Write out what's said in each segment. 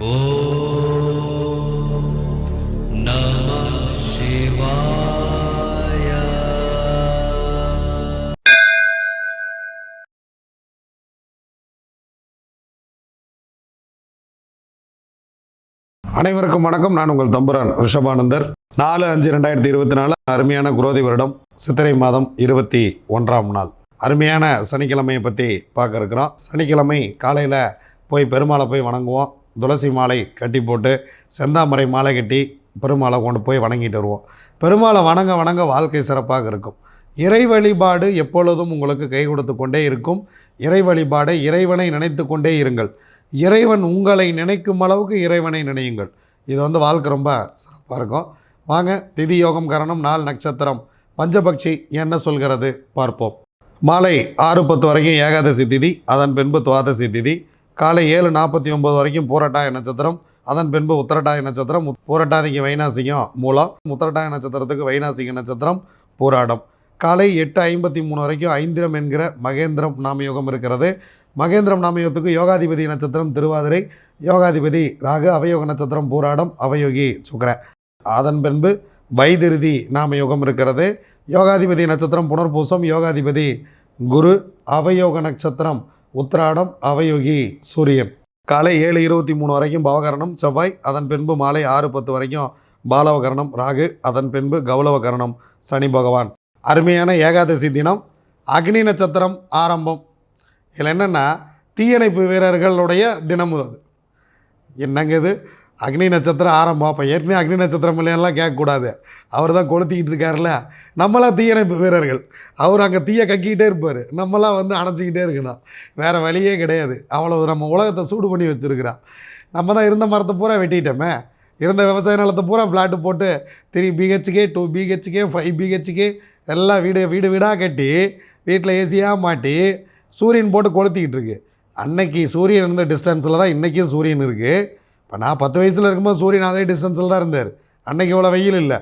அனைவருக்கும் வணக்கம். நான் உங்கள் தம்புரான் ரிஷபானந்தர். நாலு அஞ்சு ரெண்டாயிரத்தி இருபத்தி நாலு அருமையான குரோதி வருடம் சித்திரை மாதம் இருபத்தி ஒன்றாம் நாள். அருமையான சனிக்கிழமையை பற்றி பார்க்க இருக்கிறோம். சனிக்கிழமை காலையில் போய் பெருமாளை போய் வணங்குவோம். துளசி மாலை கட்டி போட்டு செந்தாமரை மாலை கட்டி பெருமாளை கொண்டு போய் வணங்கிட்டு வருவோம். பெருமாளை வணங்க வணங்க வாழ்க்கை சிறப்பாக இருக்கும். இறை வழிபாடு எப்பொழுதும் உங்களுக்கு கை கொடுத்து கொண்டே இருக்கும். இறை வழிபாடு இறைவனை நினைத்து கொண்டே இருங்கள். இறைவன் உங்களை நினைக்கும் அளவுக்கு இறைவனை நினையுங்கள். இது வந்து வாழ்க்கை ரொம்ப சிறப்பாக இருக்கும். வாங்க திதி யோகம் கரணம் நாள் நட்சத்திரம். பஞ்சபக்ஷி என்ன சொல்கிறது பார்ப்போம். மாலை ஆறு பத்து வரைக்கும் ஏகாதசி திதி அதன் பின்பு துவாதசி திதி. காலை ஏழு நாற்பத்தி ஒம்பது வரைக்கும் போராட்டாய நட்சத்திரம் அதன் பின்பு உத்தரட்டாய நட்சத்திரம் போராட்டாதிக்கு வைநாசிகம் மூலம் உத்தரட்டாய நட்சத்திரத்துக்கு வைநாசிக நட்சத்திரம் போராடம். காலை எட்டு ஐம்பத்தி மூணு வரைக்கும் ஐந்திரம் என்கிற மகேந்திரம் நாமயோகம் இருக்கிறது. மகேந்திரம் நாமயோகத்துக்கு யோகாதிபதி நட்சத்திரம் திருவாதிரை யோகாதிபதி ராகு அவயோக நட்சத்திரம் போராடம் அவயோகி சுக்கர. அதன் பின்பு வைதிருதி நாமயோகம் இருக்கிறது. யோகாதிபதி நட்சத்திரம் புனர்பூசம் யோகாதிபதி குரு அவயோக நட்சத்திரம் உத்திராடம் அவயோகி சூரியன் காலை ஏழு இருபத்தி மூணு வரைக்கும் பவகரணம் செவ்வாய் அதன் பின்பு மாலை ஆறு பத்து வரைக்கும் பாலவகரணம் ராகு அதன் பின்பு கௌலவகரணம் சனி பகவான். அருமையான ஏகாதசி தினம் அக்னி நட்சத்திரம் ஆரம்பம். இதில் என்னென்னா தீயணைப்பு வீரர்களுடைய தினம் அது. என்னங்க இது? அக்னி நட்சத்திரம் ஆரம்பம். அப்போ ஏற்கனவே அக்னி நட்சத்திரம் இல்லையெல்லாம் கேட்கக்கூடாது. அவர் தான் கொளுத்திக்கிட்டு இருக்காருல்ல. நம்மளாம் தீயணைப்பு வீரர்கள். அவர் அங்கே தீயை கக்கிக்கிட்டே இருப்பார். நம்மளாம் வந்து அணைச்சிக்கிட்டே இருக்கணும். வேறு வழியே கிடையாது. அவ்வளோ நம்ம உலகத்தை சூடு பண்ணி வச்சுருக்கிறான் நம்ம தான் இருந்த மரத்தை பூரா வெட்டிட்டோமே. இருந்த விவசாய நிலத்தை பூரா ஃப்ளாட்டு போட்டு three BHK two BHK five BHK எல்லாம் வீடு வீடு வீடாக கட்டி வீட்டில் ஏசியாக மாட்டி சூரியன் போட்டு கொளுத்திக்கிட்டு இருக்கு. அன்னைக்கு சூரியன் இருந்த டிஸ்டன்ஸில் தான் இன்றைக்கும் சூரியன் இருக்குது இப்போ நான் பத்து வயசில் இருக்கும்போது சூரியன் அதே டிஸ்டன்ஸில் தான் இருந்தார். அன்னைக்கு இவ்வளோ வெயில் இல்லை.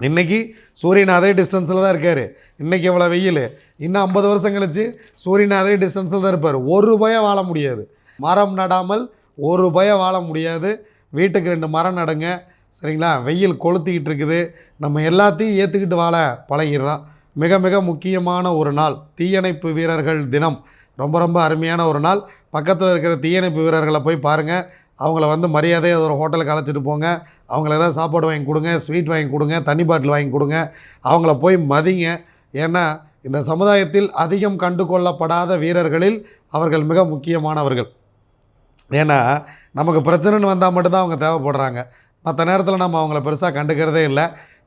இன்றைக்கி சூரியன் அதே டிஸ்டன்ஸில் தான் இருக்கார். இன்றைக்கி எவ்வளோ வெயில். இன்னும் ஐம்பது வருஷம் கழிச்சு சூரியன் அதே டிஸ்டன்ஸில் தான் இருப்பார். ஒரு பயம் வாழ முடியாது. மரம் நடாமல் ஒரு பயம் வாழ முடியாது. வீட்டுக்கு ரெண்டு மரம் நடுங்க. சரிங்களா? வெயில் கொளுத்திக்கிட்டு இருக்குது. நம்ம எல்லாத்தையும் ஏற்றுக்கிட்டு வாழ பழகிடுறோம். மிக மிக முக்கியமான ஒரு நாள். தீயணைப்பு வீரர்கள் தினம். ரொம்ப ரொம்ப அருமையான ஒரு நாள். பக்கத்தில் இருக்கிற தீயணைப்பு வீரர்களை போய் பாருங்கள் அவங்கள வந்து மரியாதையாக ஒரு ஹோட்டலுக்கு அழைச்சிட்டு போங்க. அவங்கள ஏதாவது சாப்பாடு வாங்கி கொடுங்க ஸ்வீட் வாங்கி கொடுங்க தண்ணி பாட்டில் வாங்கி கொடுங்க. அவங்கள போய் மதிங்க. ஏன்னா இந்த சமுதாயத்தில் அதிகம் கண்டு கொள்ளப்படாத வீரர்களில் அவர்கள் மிக முக்கியமானவர்கள். ஏன்னா நமக்கு பிரச்சனைன்னு வந்தால் மட்டும்தான் அவங்க தேவைப்படுறாங்க. மற்ற நேரத்தில் நம்ம அவங்கள பெருசாக கண்டுக்கிறதே இல்லை.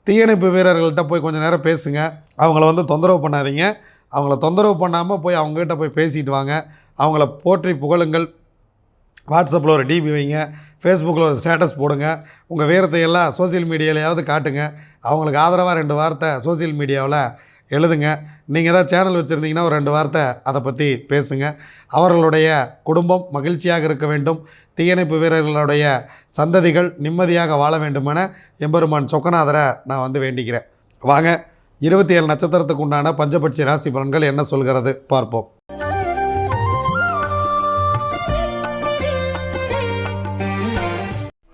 தீயணைப்பு வீரர்கள்ட்ட போய் கொஞ்சம் நேரம் பேசுங்க. அவங்கள வந்து தொந்தரவு பண்ணாதீங்க. அவங்கள தொந்தரவு பண்ணாமல் போய் அவங்ககிட்ட போய் பேசிட்டு வாங்க. அவங்கள போற்றி புகழுங்கள். வாட்ஸ்அப்பில் ஒரு டிபி வைங்க ஃபேஸ்புக்கில் ஒரு ஸ்டேட்டஸ் போடுங்க உங்கள் வீரத்தை எல்லாம் சோஷியல் மீடியாலையாவது காட்டுங்க. அவங்களுக்கு ஆதரவாக ரெண்டு வார்த்தை சோஷியல் மீடியாவில் எழுதுங்க. நீங்கள் ஏதாவது சேனல் வச்சுருந்தீங்கன்னா ஒரு ரெண்டு வார்த்தை அதை பற்றி பேசுங்க. அவர்களுடைய குடும்பம் மகிழ்ச்சியாக இருக்க வேண்டும். தீயணைப்பு வீரர்களுடைய சந்ததிகள் நிம்மதியாக வாழ வேண்டுமென எம்பெருமான் சொக்கநாதரை நான் வந்து வேண்டிக்கிறேன். வாங்க இருபத்தி ஏழு நட்சத்திரத்துக்கு உண்டான பஞ்சபட்சி ராசி பலன்கள் என்ன சொல்கிறது பார்ப்போம்.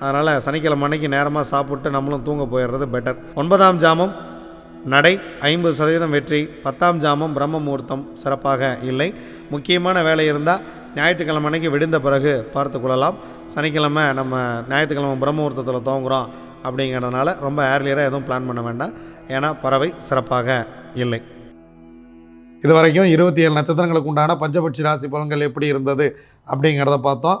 அதனால் சனிக்கிழமை அன்னைக்கு நேரமாக சாப்பிட்டு நம்மளும் தூங்க போயிடுறது பெட்டர் ஒன்பதாம் ஜாமம் நடை ஐம்பது சதவீதம் வெற்றி. பத்தாம் ஜாமம் பிரம்ம முகூர்த்தம் சிறப்பாக இல்லை. முக்கியமான வேலை இருந்தால் ஞாயிற்றுக்கிழமை அன்னைக்கு விடிந்த பிறகு பார்த்து கொள்ளலாம். சனிக்கிழமை நம்ம ஞாயிற்றுக்கிழமை பிரம்ம முகூர்த்தத்தில் அப்படிங்கிறதுனால ரொம்ப ஏர்லியராக எதுவும் பிளான் பண்ண வேண்டாம். ஏன்னா பறவை சிறப்பாக இல்லை. இது வரைக்கும் இருபத்தி ஏழு நட்சத்திரங்களுக்கு உண்டான பஞ்சபட்சி ராசி பலன்கள் எப்படி இருந்தது அப்படிங்கிறத பார்த்தோம்.